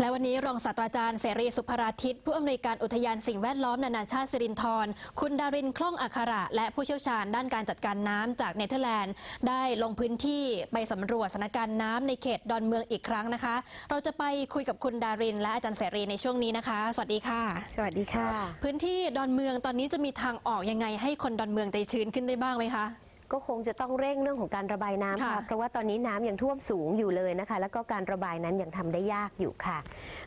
และวันนี้รองศาสตราจารย์เสรีสุภราทิต ผู้อำนวยการอุทยานสิ่งแวดล้อมนานาชาติสิรินธรคุณดารินคล่องอัคระ และผู้เชี่ยวชาญด้านการจัดการน้ำจากเนเธอร์แลนด์ ได้ลงพื้นที่ไปสำรวจสถานการณ์น้ำในเขตดอนเมืองอีกครั้งนะคะ เราจะไปคุยกับคุณดาริน และอาจารย์เสรีในช่วงนี้นะคะ สวัสดีค่ะ สวัสดีค่ะ พื้นที่ดอนเมืองตอนนี้จะมีทางออกยังไงให้คนดอนเมืองใจชื้นขึ้นได้บ้างไหมคะ ก็คงจะต้องเร่งเรื่องของการระบายน้ำค่ะ ค่ะเพราะว่าตอนนี้น้ำยังท่วมสูงอยู่เลยนะคะ แล้วก็การระบายนั้นยังทำได้ยากอยู่ค่ะ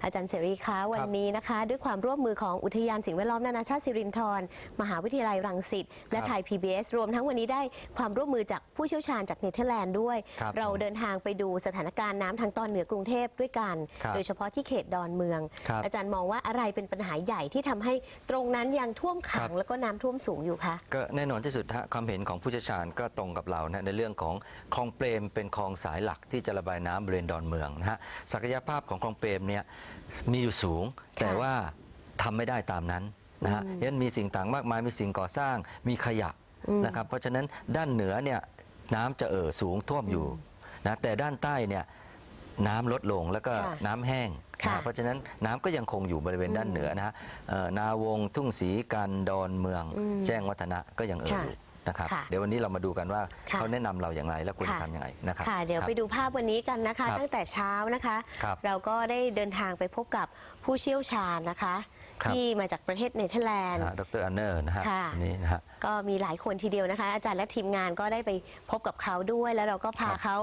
อาจารย์เสรีคะวันนี้นะคะ ด้วยความร่วมมือของอุทยานสิ่งแวดล้อมนานาชาติสิรินธรมหาวิทยาลัยรังสิตและครับไทย PBS รวมทั้งวันนี้ได้ความร่วมมือจากผู้เชี่ยวชาญจากเนเธอร์แลนด์ด้วย ครับเราเดินทางไปดูสถานการณ์น้ำทางตอนเหนือกรุงเทพด้วยกัน ครับ โดยเฉพาะที่เขตดอนเมือง ครับ อาจารย์มองว่าอะไรเป็นปัญหาใหญ่ที่ทำให้ตรงนั้นยังท่วมขัง ครับ แล้วก็น้ำท่วมสูงอยู่คะ ก็แน่นอนที่สุดฮะความเห็นของผู้เชี่ยวชาญก็ตรงกับเรานะในเรื่องของคลองเปรมเป็นคลองสายหลักที่จะระบายน้ำบริเวณดอนเมืองนะฮะศักยภาพของคลองเปรมเนี่ยมีอยู่สูง แต่ว่าทำไม่ได้ตามนั้นนะฮะอืมยันมีสิ่งต่างมากมายมีสิ่งก่อสร้างมีขยะอืมนะครับเพราะฉะนั้นด้านเหนือเนี่ยน้ำจะเอ่อสูงท่วมอยู่นะแต่ด้านใต้เนี่ยน้ำลดลงแล้วก็ค่ะน้ำแห้งค่ะนะฮะเพราะฉะนั้นน้ำก็ยังคงอยู่บริเวณด้านเหนือนะฮะเอ่อนาวงทุ่งศรีกันดอนเมืองอืมแจ้งวัฒนะก็ยังเอ่อค่ะอยู่ นะครับ ค่ะเดี๋ยววันนี้เรามาดูกันว่าค่ะ เขาแนะนำเราอย่างไรและควรค่ะทำอย่างไรนะครับ ค่ะ เดี๋ยวครับไปดูภาพวันนี้กันนะคะ ครับตั้งแต่เช้านะคะ ครับเราก็ได้เดินทางไปพบกับผู้เชี่ยวชาญนะคะ ครับ ที่มาจากประเทศเนเธอร์แลนด์นะฮะดรอันเนอร์นะฮะค่ะ อันนี้นะฮะ ก็มีหลายคนทีเดียวนะคะ อาจารย์และทีมงานก็ได้ไปพบกับเขาด้วย แล้วเราก็พาครับ เขา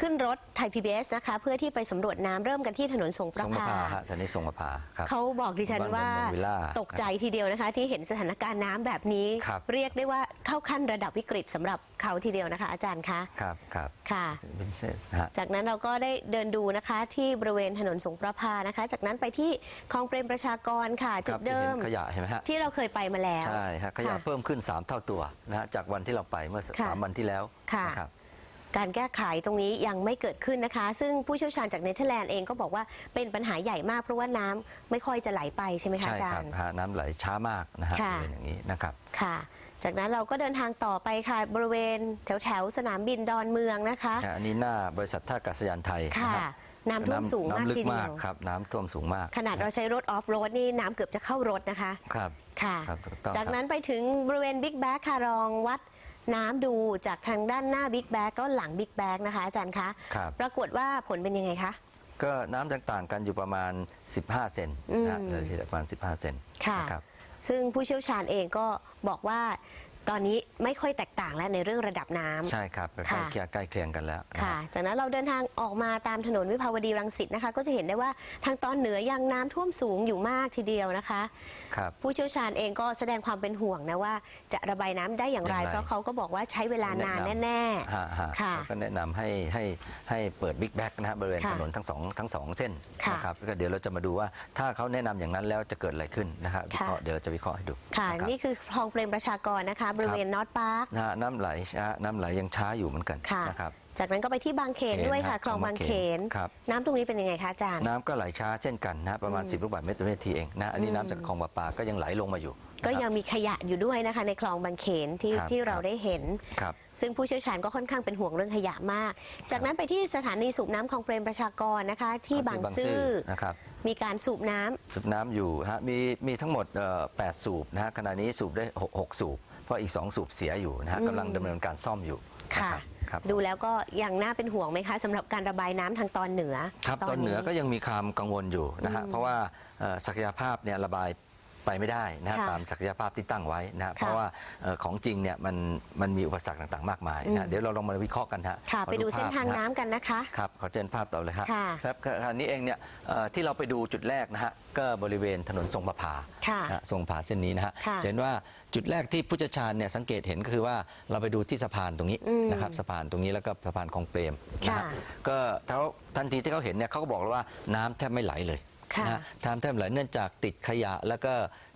ขึ้นรถไทย PBS นะคะ เพื่อที่ไปสำรวจน้ำเริ่มกันที่ถนนสงประทรงประภาภาฮะตอนนี้ทรงประภาครับ เขาบอกดิฉันว่าบ้านเมืองวิลล่าตกใจทีเดียวนะคะ ที่เห็นสถานการณ์น้ำแบบนี้ ครับ เรียกได้ว่าเข้าขั้นระดับวิกฤตสำหรับเขาทีเดียวนะคะ อาจารย์คะครับครับค่ะ วินเซสนะฮะ จากนั้นเราก็ได้เดินดูนะคะที่บริเวณถนนสงประพานะคะ จากนั้นไปที่คลองเปรมประชากรค่ะจุคดรับเดิมห็นขยะเห็นไหมฮะที่เราเคยไปมาแล้ว ใช่ฮะขยะค่ะเพิ่มขึ้น 3 เท่าตัวนะฮะจากวันที่เราไปเมื่อค่ะสามวันที่แล้วค่ะนะครับการแก้ไขตรงนี้ยังไม่เกิดขึ้นนะคะ ซึ่งผู้เชี่ยวชาญจากเนเธอร์แลนด์เองก็บอกว่าเป็นปัญหาใหญ่มากเพราะว่าน้ำไม่ค่อยจะไหลไปใช่ไหมคะใช่อาจาครัรบย์ฮะน้ำไหลช้ามากนะฮะค่ะเป็นอย่างนี้นะครับค่ะ จากนั้นเราก็เดินทางต่อไปค่ะบริเวณแถวแถวๆสนามบินดอนเมืองนะคะฮะอันนี้หน้าบริษัทท่าอากาศยานไทยค่ะ นะฮะน้ำท่วมสูงมากน้ำลึทีกเดีมายกวครับ น้ำท่วมสูงมากขนาดเราใช้รถออฟโรดนี่น้ำเกือบจะเข้ารถนะคะ ครับค่ะ ครับถูกต้องจากครับนั้นไปถึงบริเวณบิ๊กแบกค่ะรองวัดน้ำดูจากทางด้านหน้าบิ๊กแบกก็หลังบิ๊กแบกนะคะอาจารย์คะครับ ปรากฏว่าผลเป็นยังไงคะ ก็น้ำต่างๆกันอยู่ประมาณ 15 เซนนะฮะอืมโดยเฉลี่ยประมาณ 15 เซนค่ะ นะครับ ซึ่งผู้เชี่ยวชาญเองก็บอกว่า ตอนนี้ไม่ค่อยแตกต่างแล้วในเรื่องระดับน้ำ ใช่ครับใกล้ค่ะ เคียงใกล้เคียงกันแล้วนะค่ะ ฮะ จากนั้นเราเดินทางออกมาตามถนนวิภาวดีรังสิตนะคะ ก็จะเห็นได้ว่าทางตอนเหนือยังน้ำท่วมสูงอยู่มากทีเดียวนะคะ ครับ ผู้เชี่ยวชาญเองก็แสดงความเป็นห่วงนะว่า จะระบายน้ำได้อย่างไร อย่างไร เพราะเขาก็บอกว่าใช้เวลานานแน่ ฮะฮะค่ะแล้วก็แนะนำให้ให้ให้เปิดบิ๊กแบ็กนะฮะบริเวณค่ะถนนทั้งสองทั้งสองเส้นค่ะนะครับก็เดี๋ยวเราจะมาดูว่าถ้าเขาแนะนำอย่างนั้นแล้วจะเกิดอะไรขึ้นนะฮะวิเคราะห์ค่ะ เดี๋ยวเราจะวิเคราะห์ให้ดูๆค่ะรับ นี่คือคลองเปรมประชากรนะคะบริเวณนอตพาร์คนะฮะน้ำไหลช้าน้ำไหลยังช้าอยู่เหมือนกันค่ะ นะครับ จากนั้นก็ไปที่บางเขนเขนด้วยค่ะฮะคลองบางเขน ครับ น้ำตรงนี้เป็นยังไงคะอาจารย์ น้ำก็ไหลช้าเช่นกันนะฮะประมาณอืม10 ลูกบาศก์เมตรต่อวินาทีเองนะอันนี้อืมน้ำจากคลองประปาก็ยังไหลลงมาอยู่ก็นะครับยังมีขยะอยู่ด้วยนะคะ ในคลองบางเขนที่ครับที่เราครับ ได้เห็น ครับ ซึ่งผู้เชี่ยวชาญก็ค่อนข้างเป็นห่วงเรื่องขยะมาก จากนั้นไปที่สถานีสูบน้ำคลองเปรมประชากรนะคะ ที่บางซื่อนะครับมีการสูบน้ำ สูบน้ำอยู่ฮะมีมีทั้งหมดเอ่อ8สูบนะฮะขณะนี้สูบได้หกหกสูบ เพราะอีก2สูบเสียอยู่นะฮะอืมกำลังดำเนินการซ่อมอยู่ค่ะ นะครับครับ ดูแล้วก็ยังน่าเป็นห่วงไหมคะสำหรับการระบายน้ำทางตอนเหนือครับตอนเหนือก็ยังมีความกังวลอยู่นะฮะอืมเพราะว่าเอ่อศักยภาพเนี่ยระบาย ไปไม่ได้นะฮะค่ะตามศักยภาพที่ตั้งไว้นะฮะค่ะเพราะว่าเอ่อของจริงเนี่ยมันมันมีอุปสรรคต่างๆ มากมายนะอืฮะม เดี๋ยวเราลองมาวิเคราะห์กันฮะค่ะ ขอไปดูเส้นภพทางะฮะน้ำกันนะคะ ครับขอเชิญภาพต่อเลยครับค่ะครับคราวนี้เองเนี่ยเอ่อที่เราไปดูจุดแรกนะฮะก็บริเวณถนนทรงประภาค่ะนะฮะทรงประภาเส้นนี้นะฮะค่ะจะเห็นว่าจุดแรกที่ผู้เชี่ยวชาญเนี่ยสังเกตเห็นก็คือว่าเราไปดูที่สะพานตรงนี้อืมนะครับสะพานตรงนี้แล้วก็สะพานคลองเปรมนะค่ะฮะก็เขาทันทีที่เขาเห็นเนี่ยเขาก็บอกเลยว่าน้ำแทบไม่ไหลเลย ค่ะนะฮะน้ำแทบไม่ไหลเนื่องจากติดขยะแล้วก็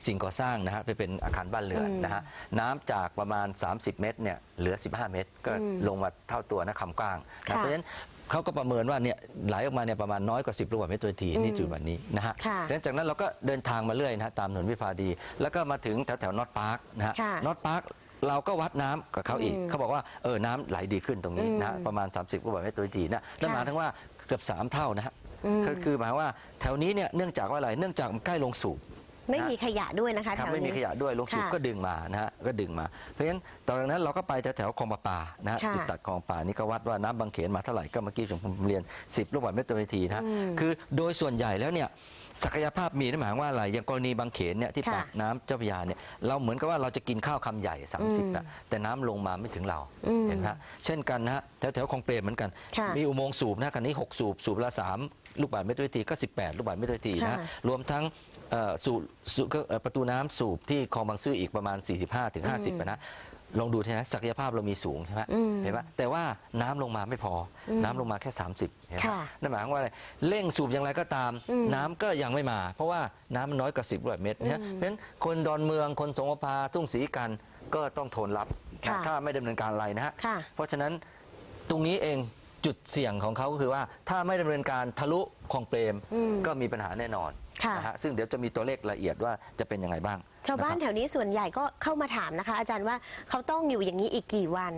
สิ่งก่อสร้างนะฮะไปเป็นอาคารบ้านเรือนอืมนะฮะน้ำจากประมาณ 30 เมตรเนี่ยเหลือ 15 เมตร ก็อืมลงมาเท่าตัวนะคำกว้างนะค่ะเพราะฉะนั้นเขาก็ประเมินว่าเนี่ยไหลออกมาเนี่ยประมาณน้อยกว่า 10ลูกบาศก์เมตรต่อนาทีอืมนี่จุดวันนี้นะฮะค่ะหลังจากนั้นเราก็เดินทางมาเรื่อยนะฮะตามถนนวิภาวดี แล้วก็มาถึงแถวแถวนอตพาร์คนะฮะค่ะนอตพาร์คเราก็วัดน้ำกับเขาอีกอืมเขาบอกว่าเออน้ำไหลดีขึ้นตรงนี้นะฮะอืม ประมาณ 30ลูกบาศก์เมตรต่อนาทีนะนั่นค่ะหมายถึงว่าเกือบ3เท่านะฮะอืม ก็คือหมายว่าแถวนี้เนี่ยเนื่องจากว่าอะไรเนื่องจากมันใกล้ลงสูบไม่มีขยะด้วยนะคะครับแถวไม่มีนี้ขยะด้วยลงสูบค่ะก็ดึงมานะฮะก็ดึงมา เพราะฉะนั้นตอนนั้นเราก็ไปแถวๆคลองประปานะฮะค่ะจุดตัดคลองประปานี่ก็วัดว่าน้ำบางเขนมาเท่าไหร่ก็เมื่อกี้ผมเรียน 10 ลูกบาศก์เมตรต่อนาทีนะฮะอืมคือโดยส่วนใหญ่แล้วเนี่ย ศักยภาพมีนั่นหมายความว่าอะไรอย่างกรณีบางเขนเนี่ยที่ค่ะปากน้ำเจ้าพระยาเนี่ยเราเหมือนกับว่าเราจะกินข้าวคำใหญ่ 30นะแต่น้ำลงมาไม่ถึงเราอืมเห็นไหมฮะเช่นกันนะฮะแถวแถวๆคลองเปรมเหมือนกัน ค่ะมีอุโมงค์สูบนะกันนี้ 6 สูบ สูบละ3ลูกบาศก์เมตรต่อนาทีก็ 18 ลูกบาศก์เมตรต่อนาทีนะฮะค่ะ รวมทั้งเอ่อสูบสูบก็เอ่อประตูน้ำสูบที่คลองบางซื่ออีกประมาณ 45ถึง50อะนะ ลองดูทีนะศักยภาพเรามีสูงใช่ไหมอืมเห็นไหมแต่ว่าน้ำลงมาไม่พออมน้ำลงมาแค่ 30เห็นไหมค่ะนั่นหมายความว่าอะไรเร่งสูบอย่างไรก็ตาม อืมน้ำก็ยังไม่มา เพราะว่าน้ำมันน้อยกว่า10ลูกบาศก์เมตรนะฮะอืมเพราะฉะนั้นคนดอนเมืองคนสงขลาทุ่งศรีกันก็ต้องทนรับค่ะถ้าไม่ดำเนินการอะไรนะฮะค่ะ เพราะฉะนั้นตรงนี้เองจุดเสี่ยงของเขาก็คือว่าถ้าไม่ดำเนินการทะลุคลองเปรมอืม ก็มีปัญหาแน่นอนค่ะ นะฮะซึ่งเดี๋ยวจะมีตัวเลขละเอียดว่าจะเป็นยังไงบ้าง ชาวบ้านะคแถรับวนี้ส่วนใหญ่ก็เข้ามาถามนะคะ อาจารย์ว่าเขาต้องอยู่อย่างนี้อีกกี่วัน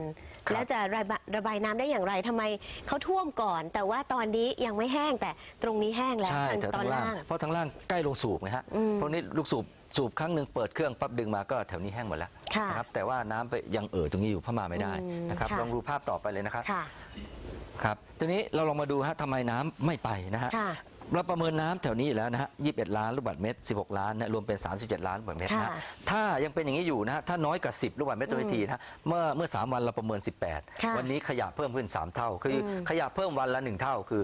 ครับแล้วจะระบายระบายน้ำได้อย่างไรทำไมเขาท่วมก่อน แต่ว่าตอนนี้ยังไม่แห้งแต่ตรงนี้แห้งแล้วใช่ทางแถวตอทานงล่างล่างเพราะทางล่างใกล้ลงสูบไงฮะอืมพวกนี้ลูกสูบสูบครั้งหนึ่งเปิดเครื่องปั๊บดึงมาก็แถวนี้แห้งหมดแล้วค่ะนะครับแต่ว่าน้ำไปยังเอ่อตรงนี้อยู่เพราะมาไม่ได้อืมนะครับค่ะ ลองดูภาพต่อไปเลยนะครับค่ะ ครับทีนี้เราลองมาดูฮะทำไมน้ำไม่ไปนะฮะค่ะ เราประเมินน้ำแถวนี้อยู่แล้วนะฮะ21ล้านลูกบาศก์เมตร16ล้านนะรวมเป็น37ล้านลูกบาศก์เมตรนะฮะค่ะถ้ายังเป็นอย่างนี้อยู่นะฮะถ้าน้อยกว่า10ลูกบาศก์เมตรต่อนาทีนะฮะเมื่อเมื่อ3วันเราประเมินค่ะ18วันนี้ขยะเพิ่มขึ้น3เท่า คืออมขยะเพิ่มวันละ1เท่าคือ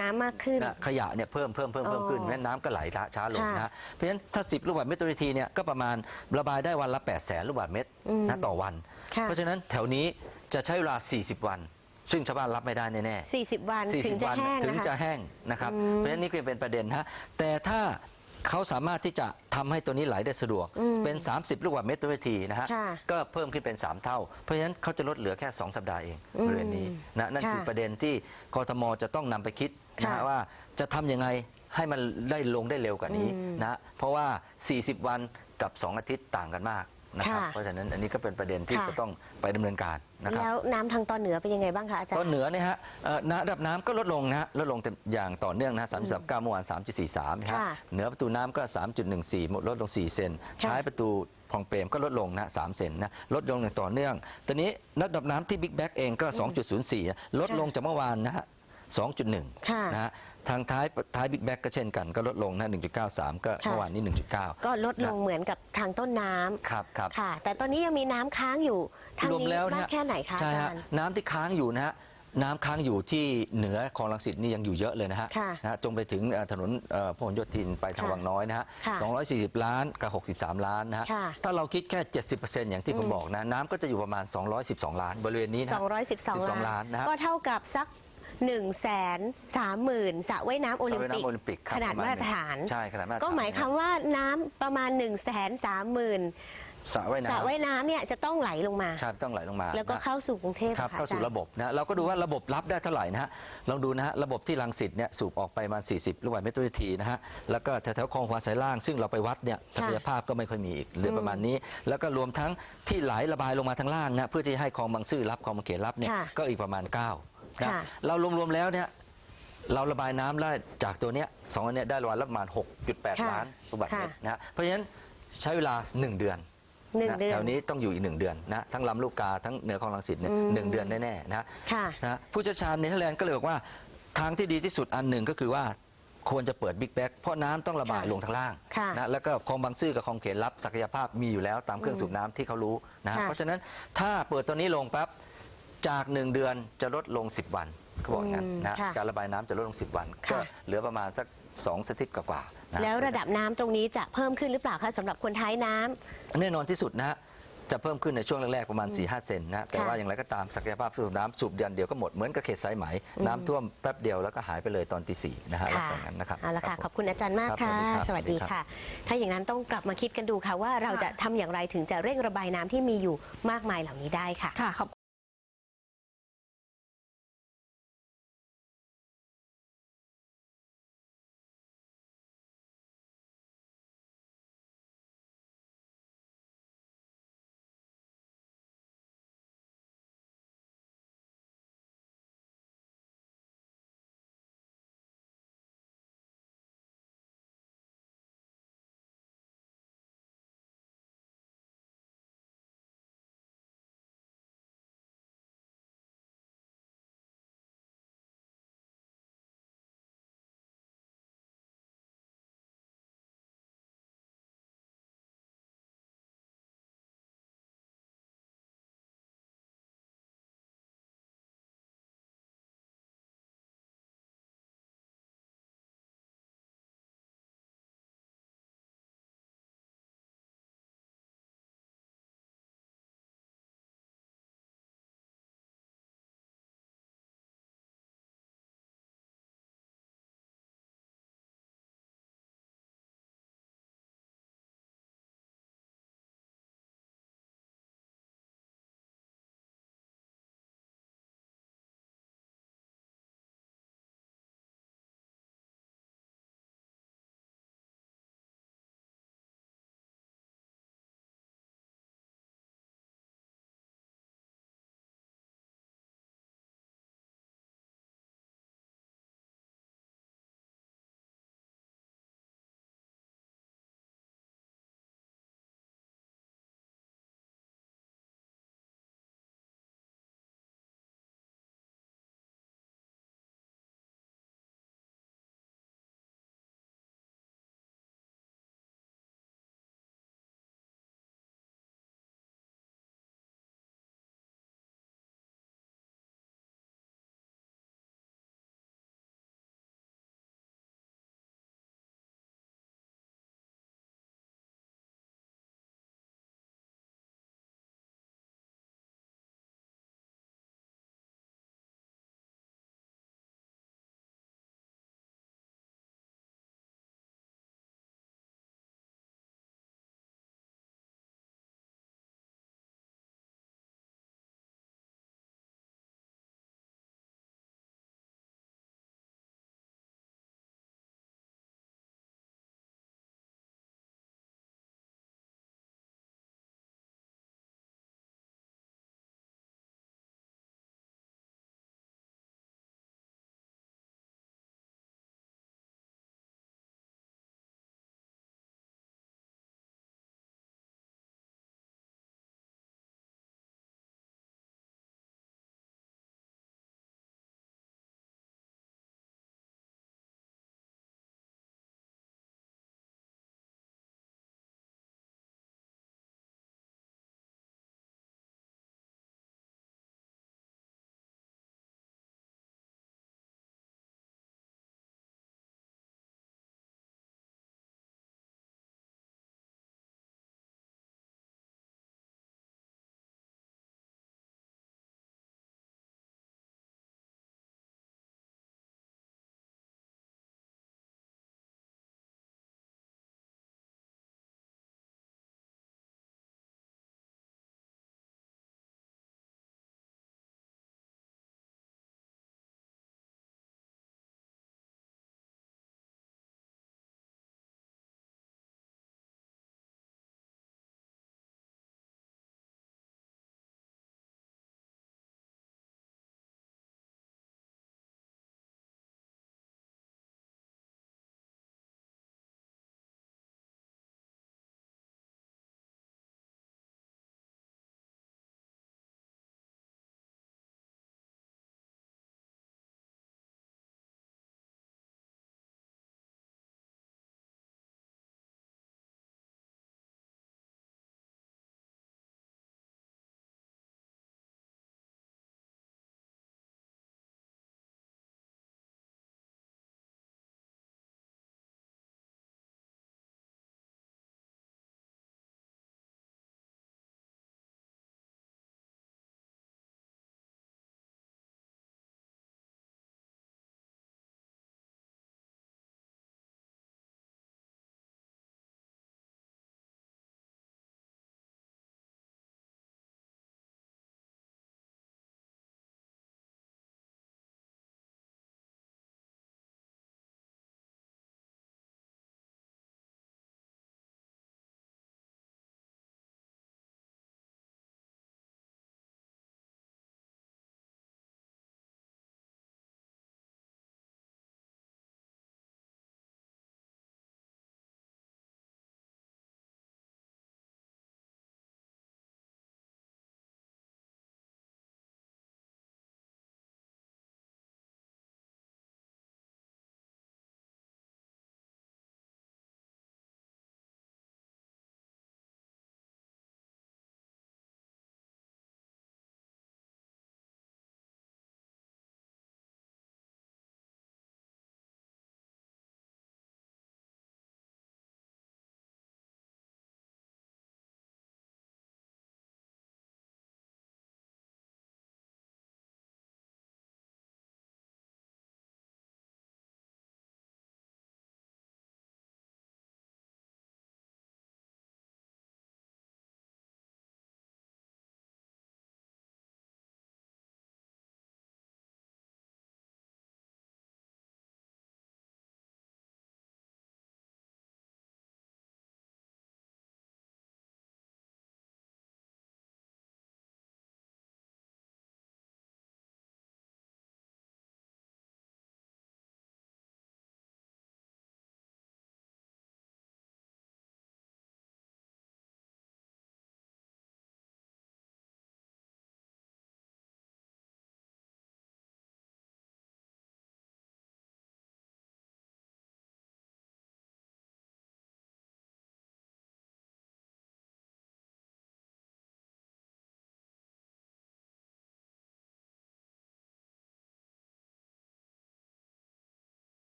น้ำมากขึ้นนะขยะเนี่ยเพิ่มเพิ่มเพิ่มเพิ่มขึ้นอ๋อแม้น้ำก็ไหลช้าลงค่ะนะฮะเพราะฉะนั้นถ้า 10 ลูกบาศก์เมตรต่อนาทีเนี่ยก็ประมาณระบายได้วันละ8แสนลูกบาศก์เมตรอืมนะต่อวันค่ะเพราะฉะนั้นแถวนี้จะใช้เวลา 40 วัน ซึ่งชาวบ้านรับไม่ได้แน่ๆ 40 วัน40ถึงจะวันแห้งถึงนะคะจะแห้งนะครับ อืมเพราะฉะนั้นนี่คือเป็นประเด็นฮะแต่ถ้าเขาสามารถที่จะทำให้ตัวนี้ไหลได้สะดวก อืมเป็น 30 ลูกบาศก์เมตรต่อนาทีนะฮะ ค่ะก็เพิ่มขึ้นเป็น 3 เท่า เพราะฉะนั้นเขาจะลดเหลือแค่ 2 สัปดาห์เองอืมบริเวณนี้นะนั่นค่ะคือประเด็นที่กทมจะต้องนำไปคิดนะค่ะฮะว่าจะทำยังไงให้มันได้ลงได้เร็วกว่านี้อืม นะ เพราะว่า 40 วันกับ 2 อาทิตย์ต่างกันมาก นะครับค่ะเพราะฉะนั้นอันนี้ก็เป็นประเด็นที่ค่ะ จะต้องไปดำเนินการนะครับ แล้วน้ำทางตอนเหนือเป็นยังไงบ้างคะอาจารตอนย์ เหนือเนี่ยฮะเอ่อน้ำระดับน้ำก็ลดลงนะฮะลดลงเต็มอย่างต่อเนื่องนะสามสิบเก้าเมื่อวานสามจุดสี่สามนะฮะค่ะเหนือประตูน้ำก็สามจุดหนึ่งสี่ลดลงสี่เซนค่ะท้ายประตูคลองเปรมก็ลดลงนะสามเซนนะลดลงอย่างต่อเนื่อง ตอนนี้ระดับน้ำที่บิ๊กแบ็กเองก็ 2.04ลดลงจากเมื่อวานนะฮะ2.1ค่ะ นะฮะ ทางท้ายท้ายบิ๊กแบ็กก็เช่นกันก็ลดลงนะ1.93 ก็ค่ะ เมื่อวานนี้ 1.9 ก็ลดลงเหมือนกับทางต้นน้ำครับครับค่ะ แต่ตอนนี้ยังมีน้ำค้างอยู่ทางรวมนี้แล้วมากเนี่ยแค่ไหนคะอาใช่จาฮะรย์ น้ำที่ค้างอยู่นะฮะน้ำค้างอยู่ที่เหนือคลองลังสิตนี่ยังอยู่เยอะเลยนะฮะค่ะนะฮะจงไปถึงเอ่อถนนเอ่อพหลโยธินไปทางค่ะวังน้อยนะฮะค่ะ240 ล้านกับ 63 ล้านนะฮะค่ะ ถ้าเราคิดแค่ 70%อย่างที่ผมบอกนะน้ำก็จะอยู่ประมาณ 212 ล้านบริเวณนี้นะ212 12ล้านนะฮะ ก็เท่ากับสัก 1นึ่งแสนสามหมื่นสระว่ายน้ำโอลิมสระว่ายปิกน้ำโอลิมปิกครับขนาดประมาณ มาตรฐาน ใช่ขนาดมาตรฐานก็หมายความว่าน้ำประมาณ1นึ่งแสนสามหมื่นสระว่ายสระน้ำว่ายน้ำเนี่ยจะต้องไหลลงมา ใช่ต้องไหลลงมาแล้วก็นะ เข้าสู่กรุงเทพครับค่ะเข้าสู่อจย์ระบบนะเราก็ดูว่าระบบรับได้เท่าไหร่นะฮะลองดูนะฮะระบบที่รังสิตเนี่ยสูบออกไปประมาณ 40 ลูกบาศก์เมตรต่อนาทีนะฮะแล้วก็แถวๆคลองขวาสายล่าง ซึ่งเราไปวัดเนี่ยศักยภาพก็ไม่ค่อยมีอีกเหลือประมาณนี้ แล้วก็รวมทั้งที่ไหลระบายลงมาทางล่างนะเพื่อที่ให้คลองบางซื่อรับคลองบางเขนรับเนี่ยค่ะ ก็อีกประมาณ 9 นะค่ะเรารวมๆแล้วเนี่ยเราระบายน้ำได้จากตัวเนี้ยสองอันเนี้ยได้วันละประมาณ 6.8ค่ะล้านลูกบาศก์เมตรค่ะนะฮะเพราะฉะนั้นใช้เวลา 1 เดือนหนึ่งะเดือนแถวนี้ต้องอยู่อีกหนึ่งเดือนนะทั้งลำลูกกาทั้งเหนือคลองลังสิตเนี่ยอืมหนึ่งเดือนแน่ๆนะค่ะนะผู้เชี่ยวชาญเนเธอร์แลนด์ก็เลยบอกว่าทางที่ดีที่สุดอันหนึ่งก็คือว่าควรจะเปิดบิ๊กแบ็กเพราะน้ำต้องระบายค่ะลงทางล่างค่ะนะแล้วก็คลองบางซื่อกับคลองเขนรับศักยภาพมีอยู่แล้วตามเครื่องสูบน้ำที่เขารู้นะค่ะเพราะฉะนั้นถ้าเปิดตัวนี้ลงปั๊บ จาก 1 เดือนจะลดลง 10 วันเขาบอกงั้นนะค่ะการระบายน้ำจะลดลง 10 วันค่ะก็เหลือประมาณสัก2สัปดาห์กว่าๆนะแล้วระดับน้ำตรงนี้จะเพิ่มขึ้นหรือเปล่าคะสำหรับคนท้ายน้ำ แน่นอนที่สุดนะฮะจะเพิ่มขึ้นในช่วงแรกๆประมาณ 4-5 เซนนะแต่ค่ะว่าอย่างไรก็ตามศักยภาพสูบน้ำสูบเดือนเดียวก็หมดเหมือนกับเขตสายไหม น้ำท่วมแป๊บเดียวแล้วก็หายไปเลยตอนตีสี่นะฮะค่ะแบบนั้นนะครับเอาละค่ะ รับผม ขอบคุณอาจารย์มากครับค่ะสสวัวัสสดีดีครับ ค่ะ ถ้าอย่างนั้นต้องกลับมาคิดกันดูค่ะว่าเราจะทำอย่างไรถึงจะเร่งระบายน้ำที่มีอยู่มากมายเหล่านี้ได้ค่ะ ค่ะขอบ